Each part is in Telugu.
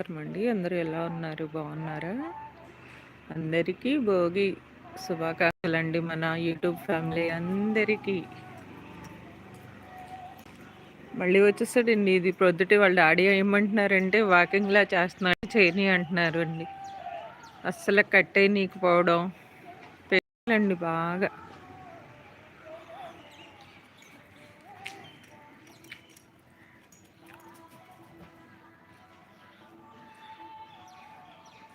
అండి అందరూ ఎలా ఉన్నారు? బాగున్నారా? అందరికీ భోగి శుభాకాంక్షలండి మన యూట్యూబ్ ఫ్యామిలీ అందరికీ. మళ్ళీ వచ్చేసాడండి ఇది ప్రొద్దుటి వాళ్ళ డాడీ ఏమంటున్నారంటే వాకింగ్లా చేస్తున్నాడు చేయని అంటున్నారు అండి అస్సలు కట్టే నీకుపోవడం పెళ్ళండి బాగా.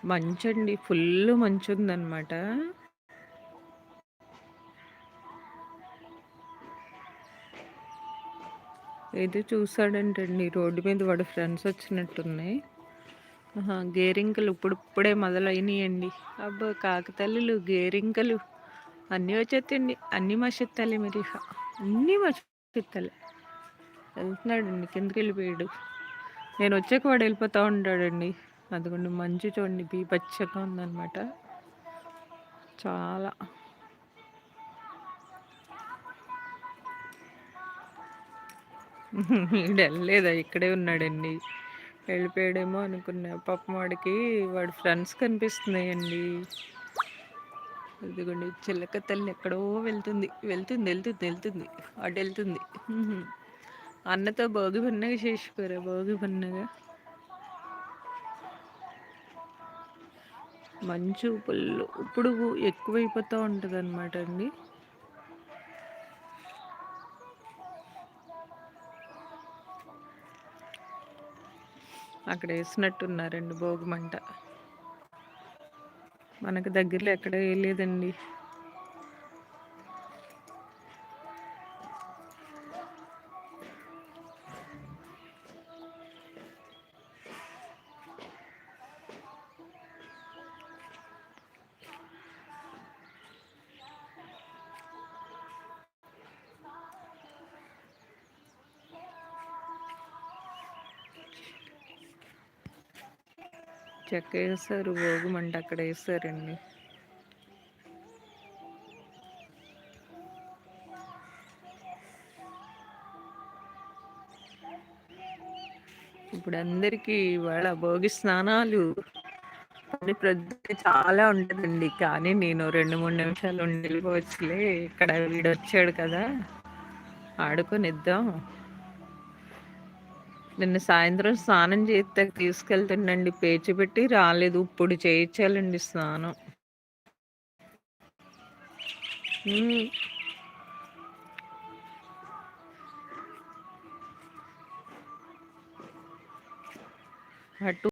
మంచండి. ఫుల్ మంచు ఉందన్నమాట ఏదో చూసాడంటండి. రోడ్డు మీద వాడు ఫ్రెండ్స్ వచ్చినట్టున్నాయి. గేరింకలు ఇప్పుడిప్పుడే మొదలైనాయండి. అబ్బో కాకతల్లులు గేరింకలు. అన్నీ వచ్చేత్తండి. అన్నీ మసెత్తాలి మరి అన్నీ మసెత్తాలి వెళ్తున్నాడండి కిందకి వెళ్ళిపోయాడు నేను వచ్చాక వాడు వెళ్ళిపోతూ ఉంటాడండి. అదిగోండి మంచు చూడండి బీపచ్చగా ఉందన్నమాట. చాలా. వెళ్ళలేదా? ఇక్కడే ఉన్నాడండి. వెళ్ళిపోయాడేమో అనుకున్నా. పాపం వాడికి వాడి ఫ్రెండ్స్ కనిపిస్తున్నాయండి. ఇదిగోండి చిల్లక తల్లి ఎక్కడో వెళ్తుంది. వెళ్తుంది వెళ్తుంది వెళ్తుంది. అటు వెళ్తుంది. అన్నతో భోగి పన్నగా చేసుకోరా భోగి పన్నగా మంచు పుల్లు. ఇప్పుడు ఎక్కువైపోతూ ఉంటుంది అనమాట అండి అక్కడ వేసినట్టున్నారండి భోగమంట మనకు దగ్గరలో ఎక్కడ వేయలేదండి చెక్క వేస్తారు భోగమంట అక్కడ వేస్తారండి ఇప్పుడు అందరికీ ఇవాళ భోగి స్నానాలు ప్రతి చాలా ఉంటుందండి. కానీ నేను రెండు మూడు నిమిషాలు ఉండి వెళ్ళిపోవచ్చులే ఇక్కడ వీడు వచ్చాడు కదా ఆడుకొని ఇద్దాం. నిన్న సాయంత్రం స్నానం చేస్తే తీసుకెళ్తుండండి. పేచి పెట్టి రాలేదు. ఇప్పుడు చేయించాలండి స్నానం. అటు